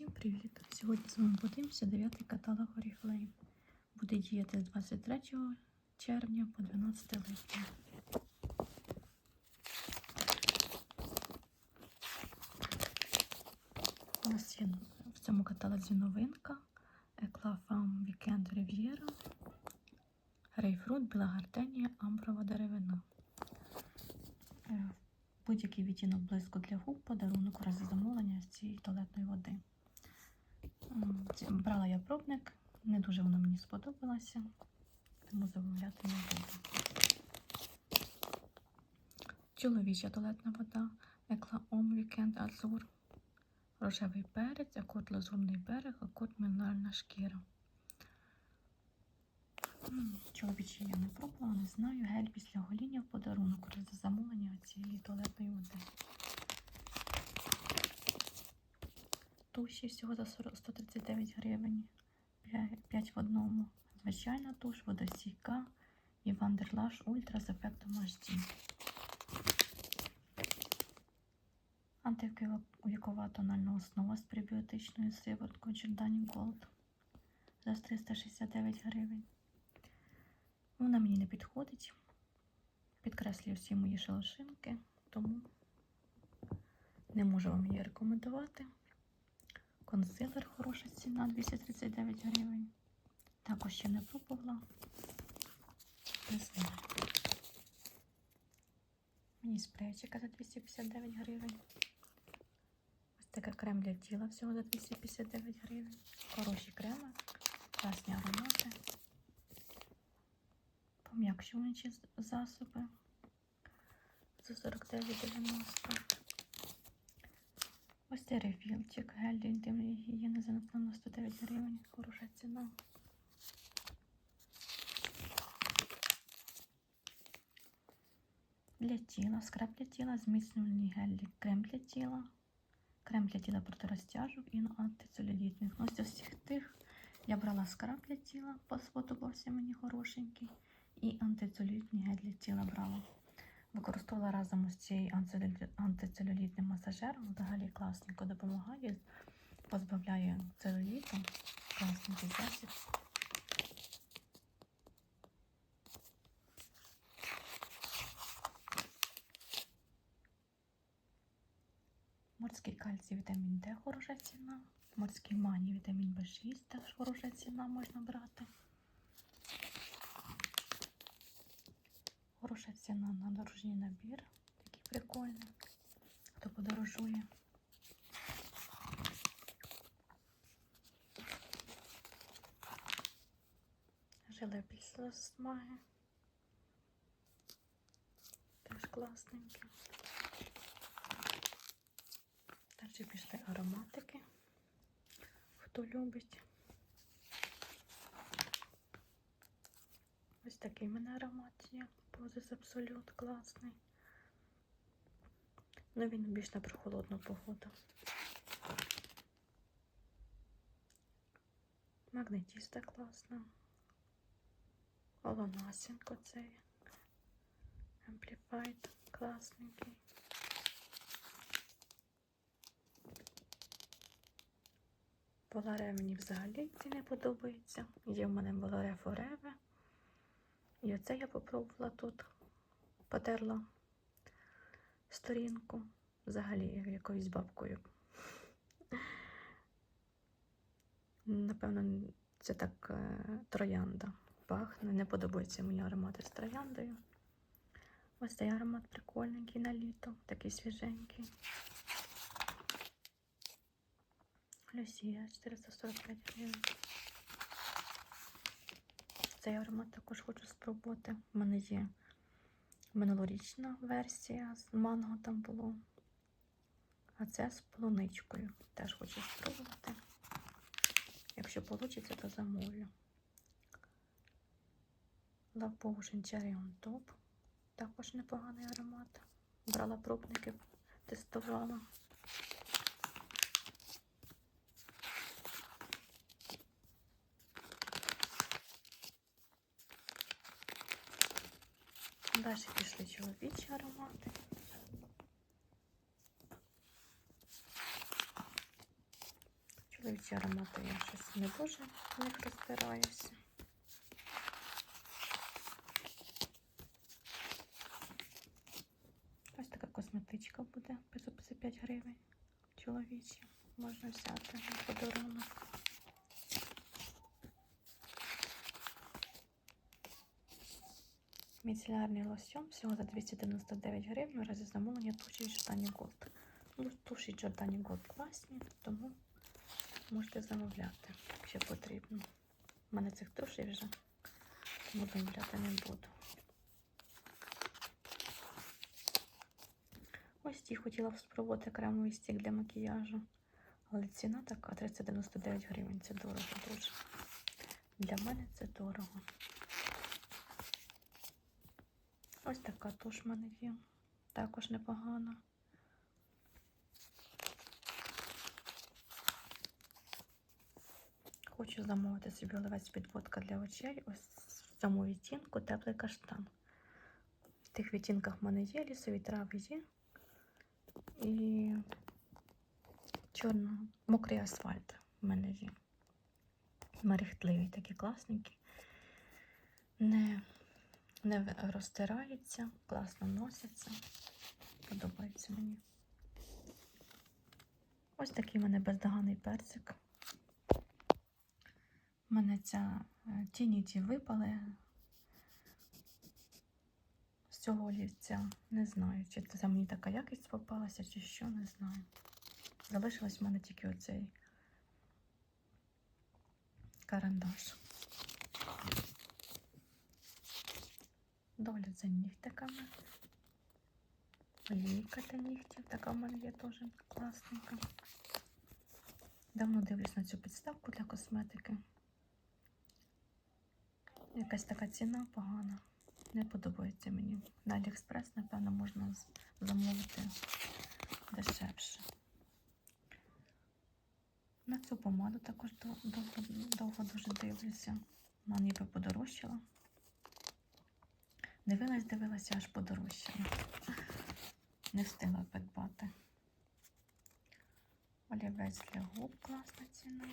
Всім привіт! Сьогодні з вами подивимося 9 каталог Oriflame. Буде діяти з 23 червня по 12 липня. У нас є в цьому каталозі новинка Eclat Femme Weekend Riviera, Грейпфрут, біла гартенія, амброва деревина. Е, Будь-який відтінок блиску для губ, подарунок у разі замовлення з цієї туалетної води. М, ці- Брала я пробник, не дуже воно мені сподобалося, тому замовляти не буду. Чоловіча туалетна вода, Екла Ом Вікенд Азур, рожевий перець, акорд лазурний берег, акорд минеральна шкіра. Чоловічі я не пробувала, не знаю. Гель після гоління в подарунок за замовлення цієї туалетної води. Туші всього за 40 139 гривень. 5 в одному. Звичайна туш, водостійка і Вандерлаш Ультра з ефектом HD. Антивікова тональна основа з пребіотичною сивороткою Giordani Gold за 369 гривень. Вона мені не підходить. Підкреслюю всі мої шелушинки, тому не можу вам її рекомендувати. Консилер хороша ціна 239 гривень. Також ще не пробувала. Не знаю. Мені спрейчика за 259 гривень. Ось таке крем для тіла всього за 259 гривень. Хороші креми, класні аромати пом'якшувачі засоби за 49,90. Ось цей рефілчик, гель для інтимної гігієни за 99 гривень. Хороша ціна. Для тіла, скраб для тіла, зміцнювальний гель, крем для тіла, крем для тіла проти розтяжок і антицелюлітних. Ну, Ось з усіх тих я брала скраб для тіла, сподобався мені хорошенький і антицелюлітний гель для тіла брала. Використовувала разом з цією антицелюлітним масажером. Взагалі класненько допомагає, позбавляє целюліту. Класненький засіб. Морський кальцій, вітамін Д, хороша ціна. Морський мані, вітамін В6, теж хороша ціна можна брати. Хороша ціна на дорожній набір. Такий прикольний. Хто подорожує. Желе після смаги. Теж класненьке. Далі пішли ароматики. Хто любить. Ось такий мене аромат є. Позис абсолют класний. Ну він більш на прохолодну погоду. Магнетіста класна. Олонасенко цей. Amplified класненький. Воларе мені взагалі ці не подобається. Є в мене Воларе Фореве. І оце я попробувала тут. Потерла сторінку. Взагалі якоюсь бабкою. Напевно, це так е, троянда пахне. Не подобаються мені аромати з трояндою. Ось цей аромат прикольненький на літо, такий свіженький. Люсія 445 гривень. Цей аромат також хочу спробувати. У мене є минулорічна версія з манго там було. А це з полуничкою. Теж хочу спробувати. Якщо вийде, то замовлю. Love Potion Cherry on Top. Також непоганий аромат. Брала пробники, тестувала. Далі пішли чоловічі аромати. Чоловічі аромати я щось не дуже в них розбираюся. Ось така косметичка буде 555 гривень. Чоловічі. Можна взяти на подарунок. Міцелярний лосьон всього за 299 гривень у разі замовлення туші Жордані Голд. Ну, туші Жордані Голд класні, тому можете замовляти, якщо потрібно. У мене цих тушей вже, тому замовляти не буду. Ось ті хотіла б спробувати кремовий стік для макіяжу. Але ціна така 399 гривень. Це дорого дуже. Для мене це дорого. Ось така туш в мене є. Також непогана. Хочу замовити собі олівець підводка для очей. Ось в цьому відтінку теплий каштан. В тих відтінках в мене є, лісові трави є. І чорно, мокрий асфальт в мене є. Мерехтливі такі класненькі. Не, не розтираються, класно носяться. Подобається мені. Ось такий в мене бездоганний персик. У мене ця е, тіні ті випали з цього олівця. Не знаю, чи це мені така якість попалася, чи що, не знаю. Залишилось в мене тільки оцей карандаш. Догляд за нігтиками. Лійка для нігтів. Така в мене є теж класненька. Давно дивлюсь на цю підставку для косметики. Якась така ціна погана. Не подобається мені. На Аліекспрес, напевно, можна замовити дешевше. На цю помаду також довго, довго дуже дивлюся. Вона ніби подорожчала. Дивилась, дивилася, аж подорожчала. Не встигла придбати. Олівець для губ класна ціна.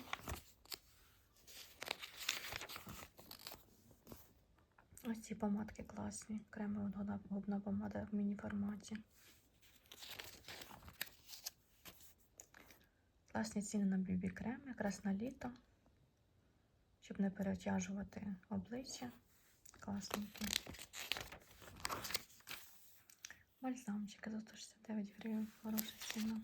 Ось ці помадки класні. Кремова губна- помада в міні-форматі. Класні ціни на бібі крем, якраз на літо, щоб не перетяжувати обличчя. Класненькі. Бальзамчики за 169 гривень. Хороша ціна.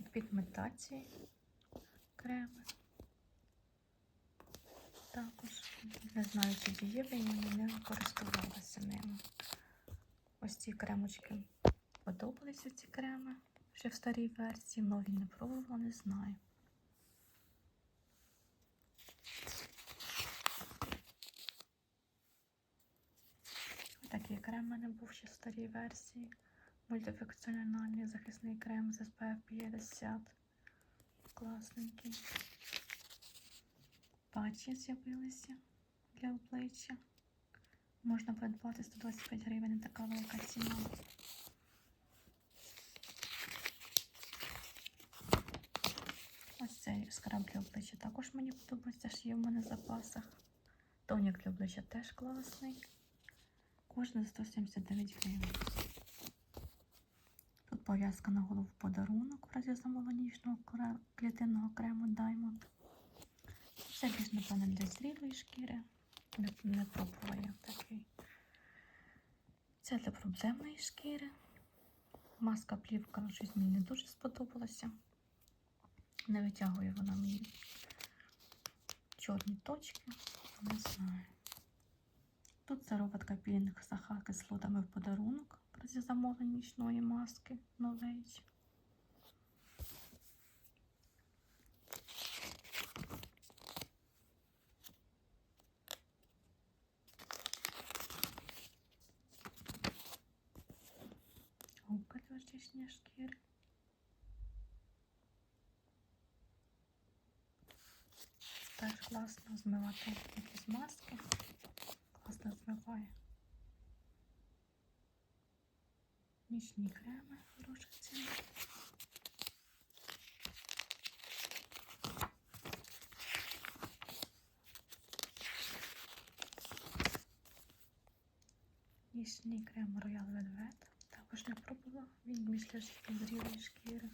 Від пігментації креми. Також не знаю, чи дієві, ні, не користувалася ними. Ось ці кремочки подобалися ці креми. Ще в старій версії, нові не пробувала, не знаю. Такий крем в мене був ще в старій версії. Мультифункціональний захисний крем з SPF 50. Класненький. Патчі з'явилися для обличчя. Можна придбати 125 гривень, така велика ціна. Ось цей скраб для обличчя також мені подобається, що є в мене в запасах. Тонік для обличчя теж класний. Кожна 179 гривень. Тут пов'язка на голову подарунок в разі замовлення клітинного крему Diamond. Це більш, напевно, для зрілої шкіри. Не, не пробувала я такий. Це для проблемної шкіри. Маска плівка щось мені не дуже сподобалася. Не витягує вона мені чорні точки. Не знаю. Тут сироватка пілінг з кислотами в подарунок в разі замовлення нічної маски новейч. Губка для очищення шкіри. Теж класно змивати якісь маски розбиває. Мічні креми хороша ціна. Крем Royal Velvet. Також я пробувала, він місля підрівної шкіри.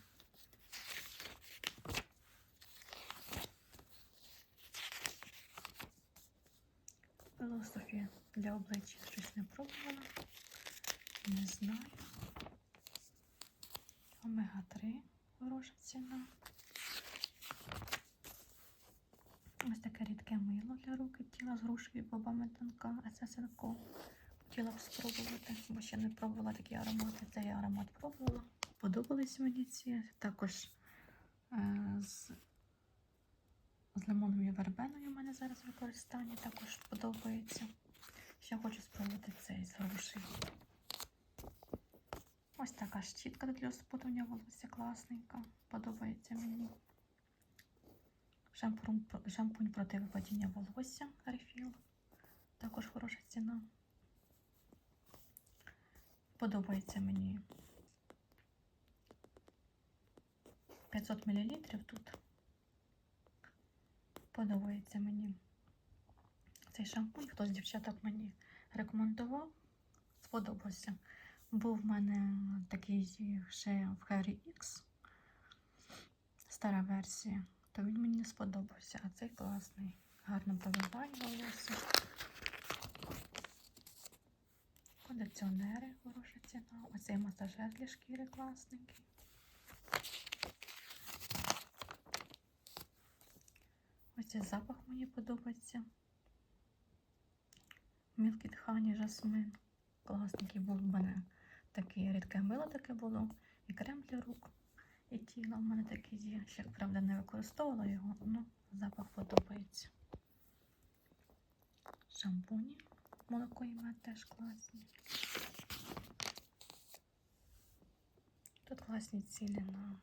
Філософія для обличчя щось не пробувала. Не знаю. Омега-3 хороша ціна. Ось таке рідке мило для рук і тіла з грушею бобами тонка ССНК. Хотіла б спробувати, бо ще не пробувала такі аромати. Цей аромат пробувала. Подобались мені ці. Також е, з, з лимоном і вербеною у мене зараз використання також подобається. Ще хочу спробувати цей з грушею. Ось така щітка для спутування волосся класненька. Подобається мені. Шампунь, шампунь проти випадіння волосся Refill. Також хороша ціна. Подобається мені 500 мл тут. Подобається мені цей шампунь. Хтось з дівчаток мені рекомендував. Сподобався. Був в мене такий ще в Harry X. Стара версія то він мені не сподобався, а цей класний. Гарно пробиває волосся. Кондиціонери хороша ціна. Оцей масажер для шкіри класненький. Цей запах мені подобається. Мілкі Honey жасмин. Класненький був в мене такий рідке мило таке було. І крем для рук і тіла в мене такі є. Ще, правда, не використовувала його, але запах подобається. Шампуні молоко і мед теж класні. Тут класні ціни на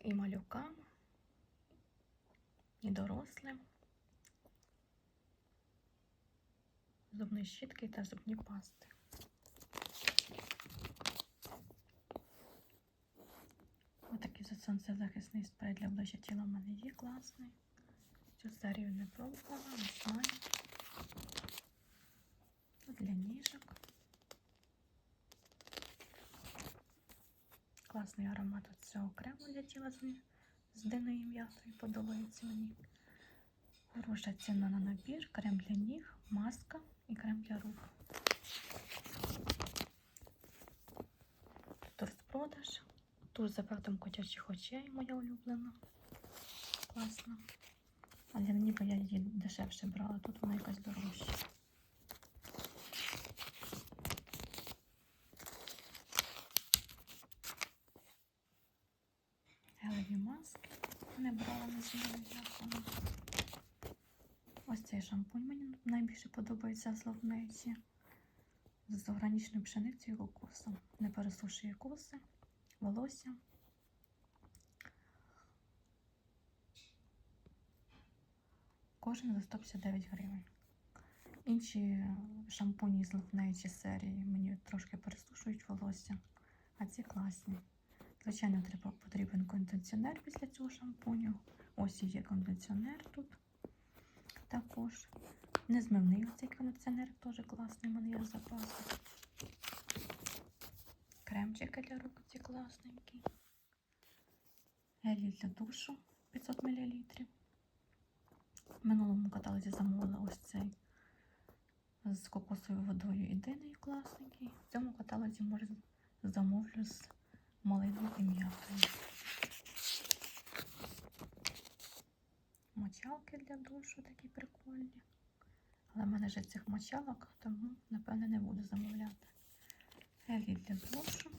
і малюкам, і дорослим. Зубні щітки та зубні пасти. Отакий за сонцезахисний спрей для обличчя тіла в мене є класний. Цю серію не пробувала, не знаю. Для ніжок. Класний аромат от цього крему для тіла з, з диною м'ятою подобається мені. Хороша ціна на набір, крем для ніг, маска і крем для рук. Тут розпродаж. Туш з ефектом котячих очей, моя улюблена. Класна. Але ніби я її дешевше брала, тут вона якась дорожча. Гелеві маски. Не брала, не знаю, як вона. Ось цей шампунь мені найбільше подобається з ловниці. З органічною пшеницею і кокосом. Не пересушує коси волосся. Кожен за 159 гривень. Інші шампуні з лифнеючі серії мені трошки пересушують волосся, а ці класні. Звичайно, треба потрібен кондиціонер після цього шампуню. Ось є кондиціонер тут також. Незмивний цей кондиціонер теж класний, у мене є в запасах. Кремчики для рук ці класненькі. Гелі для душу 500 мл. В минулому каталозі замовила ось цей з кокосовою водою і диною класненький. В цьому каталозі може замовлю з малиною і м'ятою. Мочалки для душу такі прикольні. Але в мене вже цих мочалок, тому, напевне, не буду замовляти. Гелі для душу.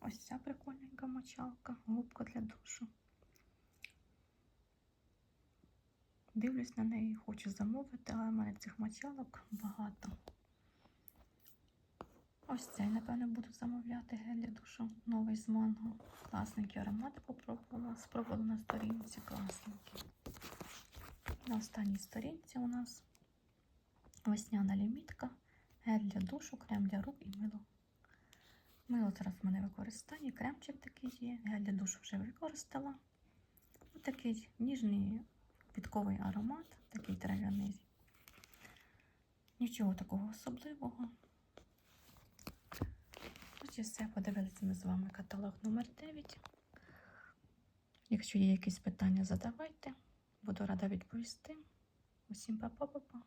Ось ця прикольненька мочалка, губка для душу. Дивлюсь на неї, хочу замовити, але в мене цих мочалок багато. Ось цей, напевно, буду замовляти гель для душу. Новий з манго. Класненький аромат попробувала. Спробувала на сторінці класненький. На останній сторінці у нас весняна лімітка, гель для душу, крем для рук і мило. Мило зараз в мене використання, кремчик такий є, гель для душу вже використала. Ось такий ніжний квітковий аромат, такий трав'яний. Нічого такого особливого. нарешті все. Подивилися ми з вами каталог номер 9. Якщо є якісь питання, задавайте. Буду рада відповісти. Усім па-па-па-па.